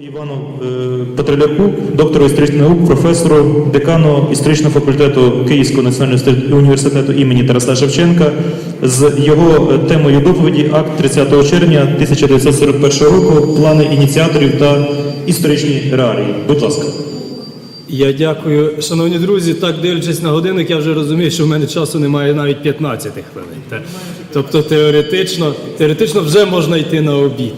Івану е, Петреляку, доктору історичних наук, професору, декану історичного факультету Київського національного університету імені Тараса Шевченка з його е, темою доповіді акт 30 червня 1941 року плани ініціаторів та історичні реалії. Будь ласка. Я дякую, шановні друзі. Так дивлячись на годинник, я вже розумію, що в мене часу немає навіть 15 хвилин. Тобто теоретично, теоретично вже можна йти на обід.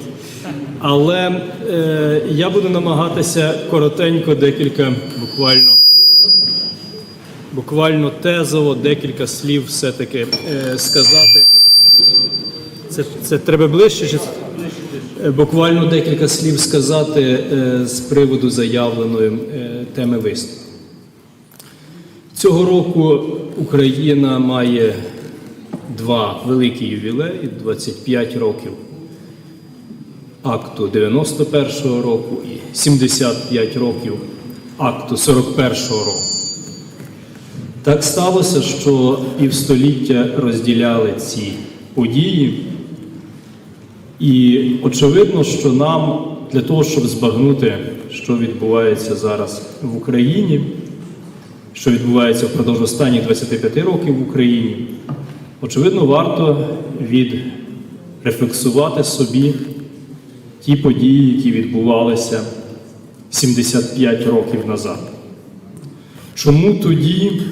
Але е, я буду намагатися коротенько, декілька буквально, буквально тезово, декілька слів все-таки е, сказати. Це, це треба ближче? Чи... Е, Буквально декілька слів сказати е, з приводу заявленої е, теми виступу. Цього року Україна має два великі ювілеї 25 років акту 91-го року і 75 років акту 41-го року. Так сталося, що півстоліття розділяли ці події. І очевидно, що нам для того, щоб збагнути, що відбувається зараз в Україні, що відбувається впродовж останніх 25 років в Україні, очевидно, варто відрефлексувати собі ті події, які відбувалися 75 років назад. Чому тоді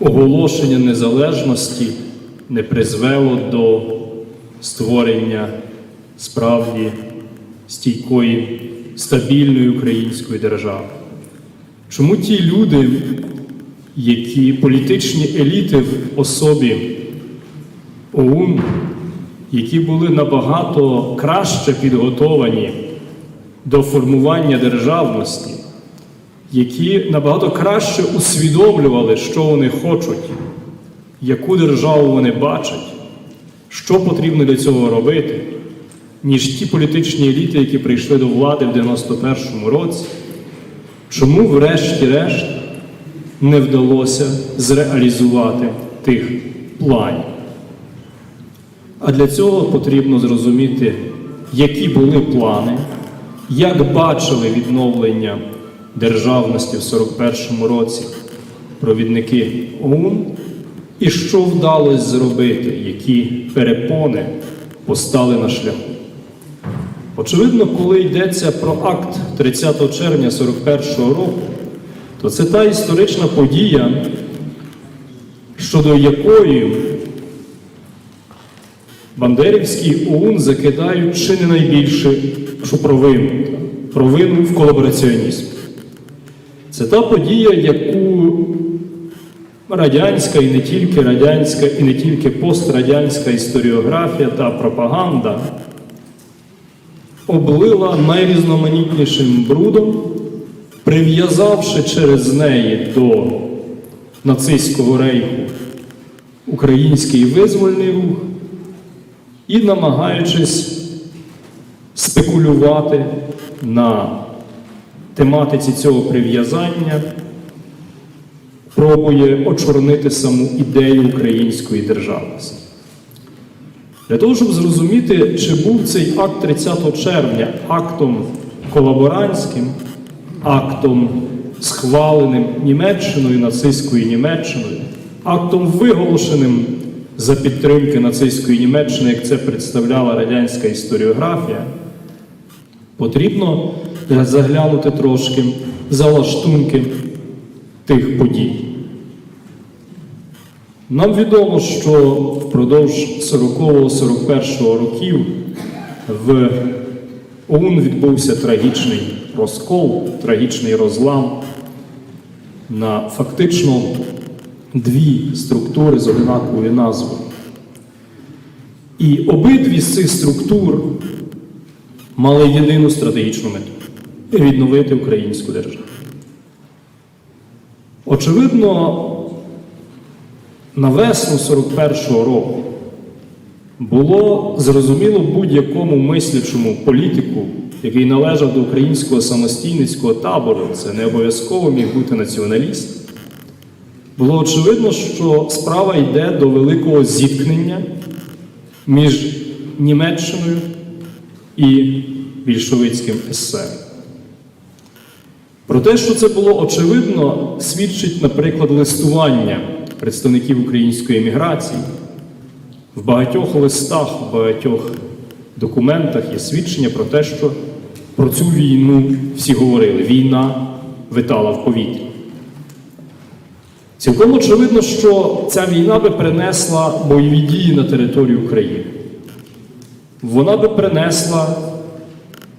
оголошення незалежності не призвело до створення справді стійкої, стабільної української держави. Чому ті люди, які політичні еліти в особі ОУН, які були набагато краще підготовані до формування державності, які набагато краще усвідомлювали, що вони хочуть, яку державу вони бачать, що потрібно для цього робити, ніж ті політичні еліти, які прийшли до влади в 91-му році, чому, врешті-решт, не вдалося зреалізувати тих планів? А для цього потрібно зрозуміти, які були плани, як бачили відновлення державності в 41-му році провідники ОУН, і що вдалося зробити, які перепони постали на шляху. Очевидно, коли йдеться про акт 30 червня 41-го року, то це та історична подія, щодо якої Бандерівський ОУН закидають чи не найбільше що провину, провину в колабораціонізмі. Це та подія, яку радянська і не тільки радянська, і не тільки пострадянська історіографія та пропаганда облила найрізноманітнішим брудом, прив'язавши через неї до нацистського рейху український визвольний рух і намагаючись спекулювати на тематиці цього прив'язання, пробує очорнити саму ідею української державності. Для того, щоб зрозуміти, чи був цей акт 30 червня актом колаборантським, актом схваленим Німеччиною, нацистською Німеччиною, актом виголошеним за підтримки нацистської Німеччини, як це представляла радянська історіографія, потрібно заглянути трошки за лаштунки тих подій. Нам відомо, що впродовж 40-41 років в ОУН відбувся трагічний розкол, трагічний розлам на фактично дві структури з однаковою назвою. І обидві з цих структур мали єдину стратегічну мету відновити українську державу. Очевидно, на весну 41-го року було зрозуміло будь-якому мислячому політику, який належав до українського самостійницького табору, це не обов'язково міг бути націоналіст. Було очевидно, що справа йде до великого зіткнення між Німеччиною і більшовицьким СССР. Про те, що це було очевидно, свідчить, наприклад, листування представників української еміграції. В багатьох листах, в багатьох документах є свідчення про те, що про цю війну всі говорили. Війна витала в повітрі. Цілком очевидно, що ця війна би принесла бойові дії на територію України. Вона би принесла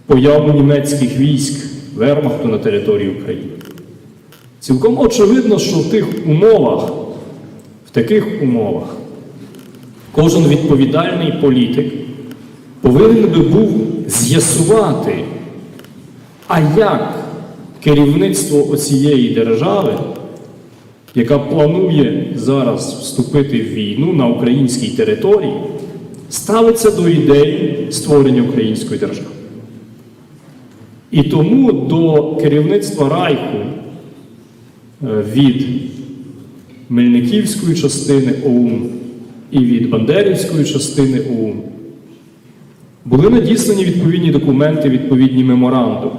появу німецьких військ Вермахту на території України. Цілком очевидно, що в тих умовах, в таких умовах, кожен відповідальний політик повинен би був з'ясувати, а як керівництво оцієї держави, яка планує зараз вступити в війну на українській території, ставиться до ідеї створення української держави. І тому до керівництва Райху е, від Мельниківської частини ОУН і від Бандерівської частини ОУН були надіслані відповідні документи, відповідні меморандуми,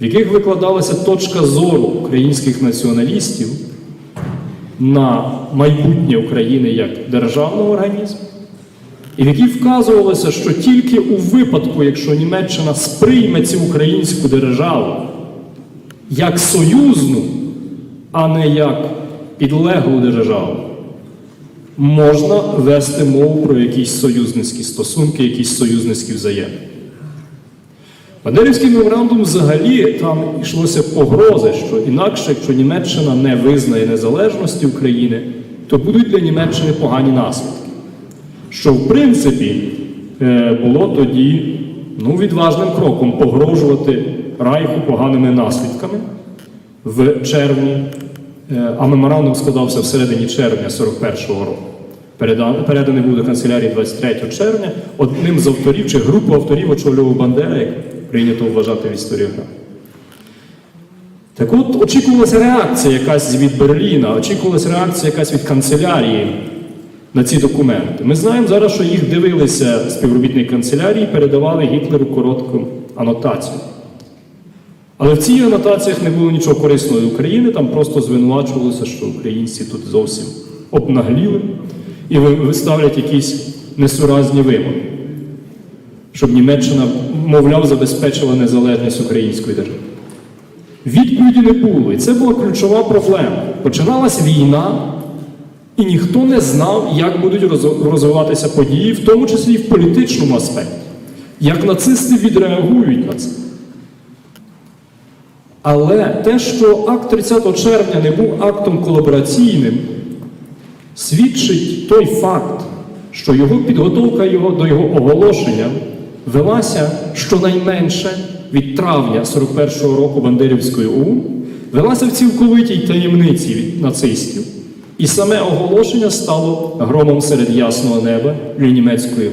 в яких викладалася точка зору українських націоналістів на майбутнє України як державного організму, і в якій вказувалося, що тільки у випадку, якщо Німеччина сприйме цю українську державу як союзну, а не як підлеглу державу, можна вести мову про якісь союзницькі стосунки, якісь союзницькі взаємини. Бандерівський меморандум взагалі там йшлося погрози, що інакше, якщо Німеччина не визнає незалежності України, то будуть для Німеччини погані наслідки. Що в принципі е, було тоді ну, відважним кроком погрожувати Райху поганими наслідками в червні, е, а меморандум складався всередині червня 41-го року. Переданий був до канцелярії 23 червня. Одним з авторів чи групу авторів очолював Бандера, прийнято вважати в історіографії. Так от очікувалася реакція якась від Берліна, очікувалася реакція якась від канцелярії на ці документи. Ми знаємо зараз, що їх дивилися співробітники канцелярії передавали Гітлеру коротку анотацію. Але в цих анотаціях не було нічого корисного для України, там просто звинувачувалося, що українці тут зовсім обнагліли і виставлять якісь несуразні вимоги, щоб Німеччина, мовляв, забезпечила незалежність української держави. Відповіді не було, і це була ключова проблема. Починалась війна, і ніхто не знав, як будуть розвиватися події, в тому числі і в політичному аспекті, як нацисти відреагують на це. Але те, що акт 30 червня не був актом колабораційним, свідчить той факт, що його підготовка його, до його оголошення велася щонайменше від травня 41-го року Бандерівської ОУН, велася в цілковитій таємниці від нацистів. І саме оголошення стало громом серед ясного неба для німецької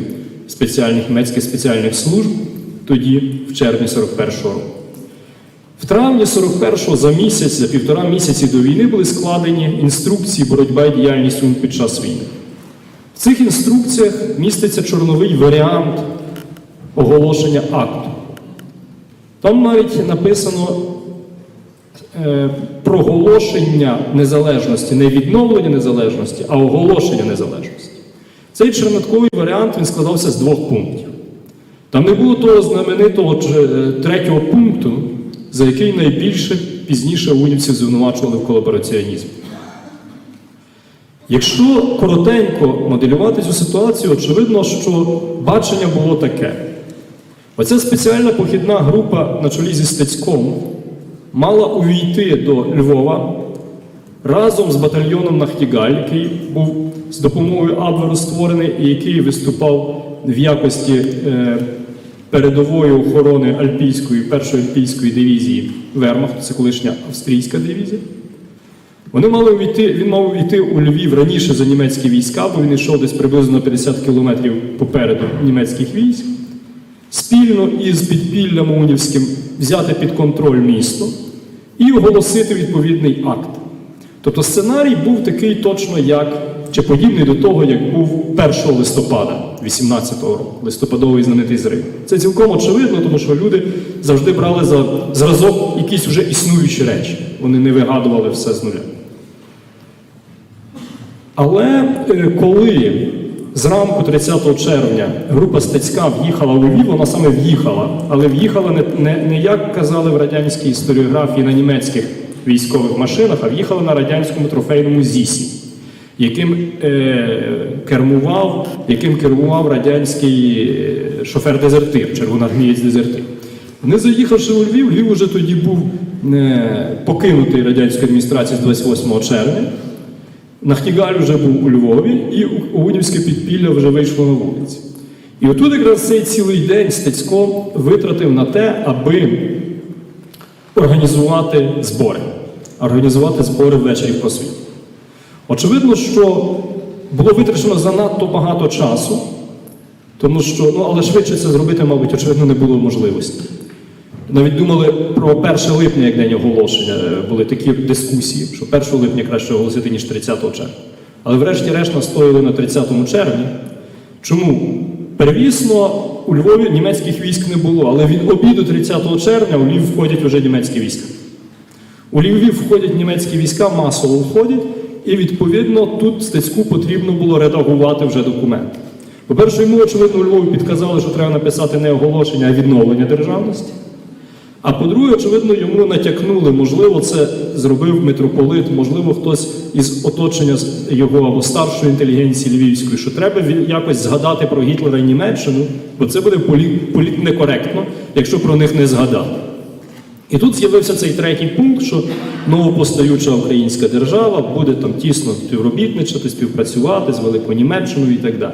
спеціальних, німецьких спеціальних служб тоді, в червні 41-го року. В травні 41-го за місяць, за півтора місяці до війни були складені інструкції боротьба і діяльність УН під час війни. В цих інструкціях міститься чорновий варіант оголошення акту. Там навіть написано е, проголошення незалежності, не відновлення незалежності, а оголошення незалежності. Цей чернетковий варіант він складався з двох пунктів. Там не було того знаменитого е, третього пункту, за який найбільше пізніше унівців звинувачували в колабораціонізмі. Якщо коротенько моделювати цю ситуацію, очевидно, що бачення було таке. Оця спеціальна похідна група на чолі зі Стецьком мала увійти до Львова разом з батальйоном Нахтігаль, який був з допомогою Абверу створений і який виступав в якості е, передової охорони Альпійської, першої альпійської дивізії Вермахту, це колишня австрійська дивізія. Вони мали увійти, він мав увійти у Львів раніше за німецькі війська, бо він йшов десь приблизно 50 кілометрів попереду німецьких військ. Спільно із підпіллям унівським взяти під контроль місто і оголосити відповідний акт. Тобто сценарій був такий точно як, чи подібний до того, як був 1 листопада 18-го року, листопадовий знаменитий зрив. Це цілком очевидно, тому що люди завжди брали за зразок якісь вже існуючі речі. Вони не вигадували все з нуля. Але е, коли зранку 30 червня група Стецька в'їхала у Львів, вона саме в'їхала, але в'їхала не, не, не як казали в радянській історіографії на німецьких військових машинах, а в'їхала на радянському трофейному ЗІСі, яким е, кермував, яким керував радянський е, шофер-дезертир, червоноармієць-дезертир. Вони заїхавши у Львів, Львів уже тоді був е, покинутий радянською адміністрацією з 28 червня. Нахтігаль вже був у Львові, і Унівське підпілля вже вийшло на вулиці. І отут якраз цей цілий день Стецько витратив на те, аби організувати збори. Організувати збори ввечері в просвіті. Очевидно, що було витрачено занадто багато часу, тому що, ну, але швидше це зробити, мабуть, очевидно, не було можливості. Навіть думали про 1 липня як день оголошення. Е, Були такі дискусії, що 1 липня краще оголосити, ніж 30 червня. Але врешті-решт настояли на 30 червні. Чому? Первісно, у Львові німецьких військ не було, але від обіду 30 червня у Львів входять вже німецькі війська. У Львів входять німецькі війська, масово входять, і відповідно тут стецьку потрібно було редагувати вже документи. По-перше, йому, очевидно, у Львові підказали, що треба написати не оголошення, а відновлення державності. А по-друге, очевидно, йому натякнули, можливо, це зробив митрополит, можливо, хтось із оточення його або старшої інтелігенції львівської, що треба якось згадати про Гітлера і Німеччину, бо це буде полі- політнекоректно, якщо про них не згадати. І тут з'явився цей третій пункт, що новопостаюча українська держава буде там тісно співробітничати, співпрацювати з Великою Німеччиною і так далі.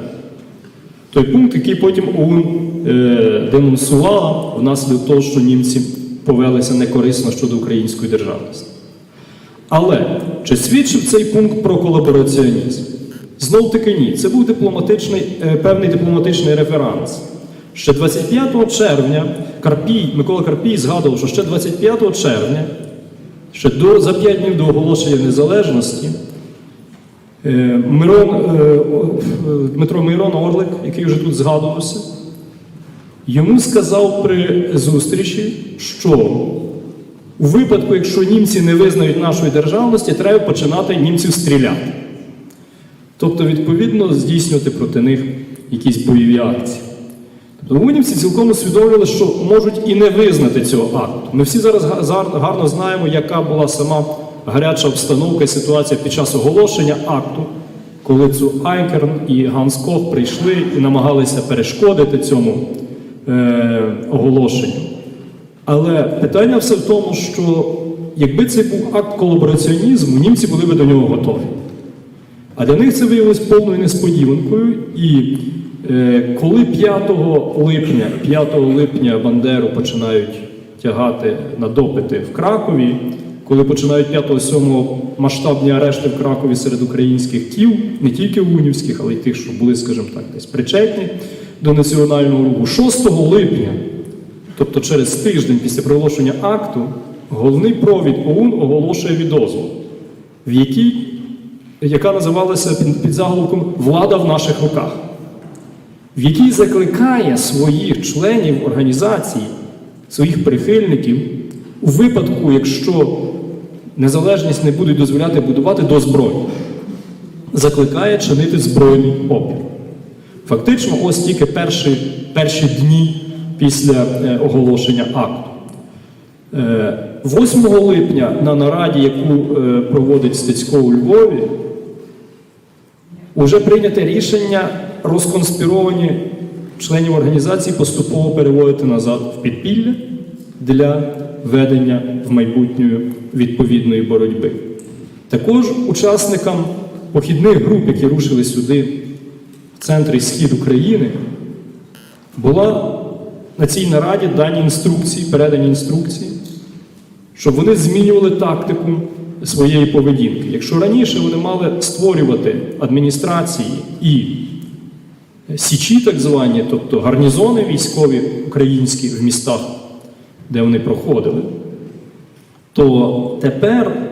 Той пункт, який потім ОУН е, денонсувала внаслідок того, що німці повелися некорисно щодо української державності. Але чи свідчив цей пункт про колабораціонізм? Знов таки ні. Це був дипломатичний, е, певний дипломатичний реферанс. Ще 25 червня Карпій, Микола Карпій згадував, що ще 25 червня, ще до, за 5 днів до оголошення незалежності, Е, Мирон, е, Дмитро Мирон Орлик, який вже тут згадувався, йому сказав при зустрічі, що у випадку, якщо німці не визнають нашої державності, треба починати німців стріляти. Тобто, відповідно, здійснювати проти них якісь бойові акції. Тобто унівці цілком усвідомлювали, що можуть і не визнати цього акту. Ми всі зараз гарно знаємо, яка була сама гаряча обстановка і ситуація під час оголошення акту, коли цю Айкерн і Ганс Кох прийшли і намагалися перешкодити цьому е, оголошенню. Але питання все в тому, що якби це був акт колабораціонізму, німці були би до нього готові. А для них це виявилось повною несподіванкою. І е, коли 5 липня, 5 липня Бандеру починають тягати на допити в Кракові, коли починають 5-7 масштабні арешти в Кракові серед українських кіл, не тільки унівських, але й тих, що були, скажімо так, десь причетні до національного руху, 6 липня, тобто через тиждень після проголошення акту, головний провід ОУН оголошує відозву, в якій яка називалася під, заголовком Влада в наших руках, в якій закликає своїх членів організації, своїх прихильників у випадку, якщо незалежність не будуть дозволяти будувати до зброї, закликає чинити збройний опір. Фактично, ось тільки перші, перші дні після е, оголошення акту. Е, 8 липня на нараді, яку е, проводить Стецько у Львові, вже прийняте рішення розконспіровані членів організації поступово переводити назад в підпілля для ведення в майбутньої відповідної боротьби. Також учасникам похідних груп, які рушили сюди, центр і схід України, була на цій нараді дані інструкції, передані інструкції, щоб вони змінювали тактику своєї поведінки. Якщо раніше вони мали створювати адміністрації і січі, так звані, тобто гарнізони військові українські в містах, де вони проходили, то тепер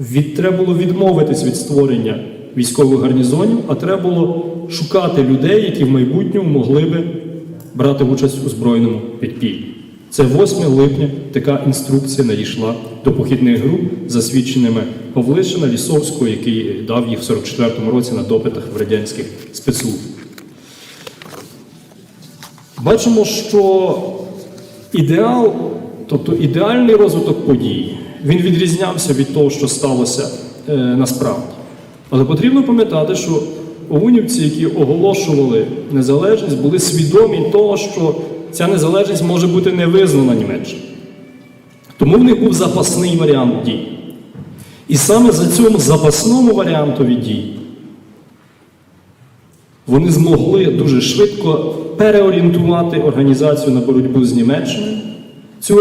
від, треба було відмовитись від створення військових гарнізонів, а треба було шукати людей, які в майбутньому могли би брати участь у збройному підпіллі. Це 8 липня така інструкція надійшла до похідних груп, засвідченими Павлишина, Лісовського, який дав їх в 44-му році на допитах в радянських спецслужб. Бачимо, що ідеал, тобто ідеальний розвиток подій, він відрізнявся від того, що сталося е, насправді. Але потрібно пам'ятати, що ОУНівці, які оголошували незалежність, були свідомі того, що ця незалежність може бути не визнана Німеччиною. Тому в них був запасний варіант дій. І саме за цьому запасному варіантові дій вони змогли дуже швидко переорієнтувати організацію на боротьбу з Німеччиною, цю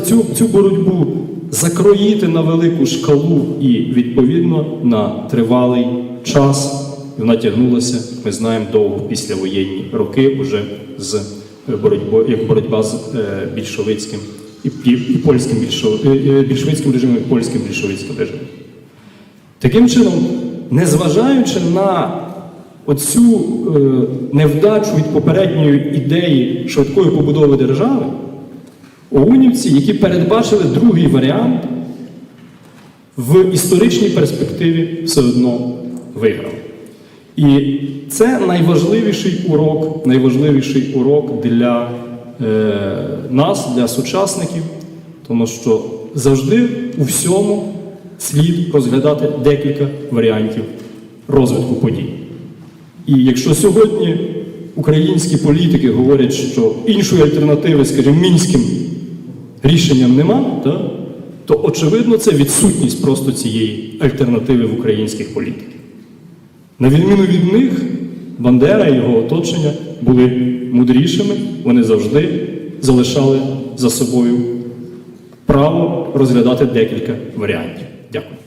цю, цю боротьбу закроїти на велику шкалу і відповідно на тривалий час. Вона тягнулася, ми знаємо, довго післявоєнні роки, вже з боротьбою, як боротьба з е, більшовицьким і, і, польським е, е, більшовицьким режимом, і польським більшовицьким режимом. Таким чином, незважаючи на оцю е, невдачу від попередньої ідеї швидкої побудови держави, оунівці, які передбачили другий варіант, в історичній перспективі все одно виграли. І це найважливіший урок, найважливіший урок для е, нас, для сучасників, тому що завжди у всьому слід розглядати декілька варіантів розвитку подій. І якщо сьогодні українські політики говорять, що іншої альтернативи, скажімо, мінським рішенням нема, та, то очевидно це відсутність просто цієї альтернативи в українських політиків. На відміну від них, Бандера і його оточення були мудрішими, вони завжди залишали за собою право розглядати декілька варіантів. Дякую.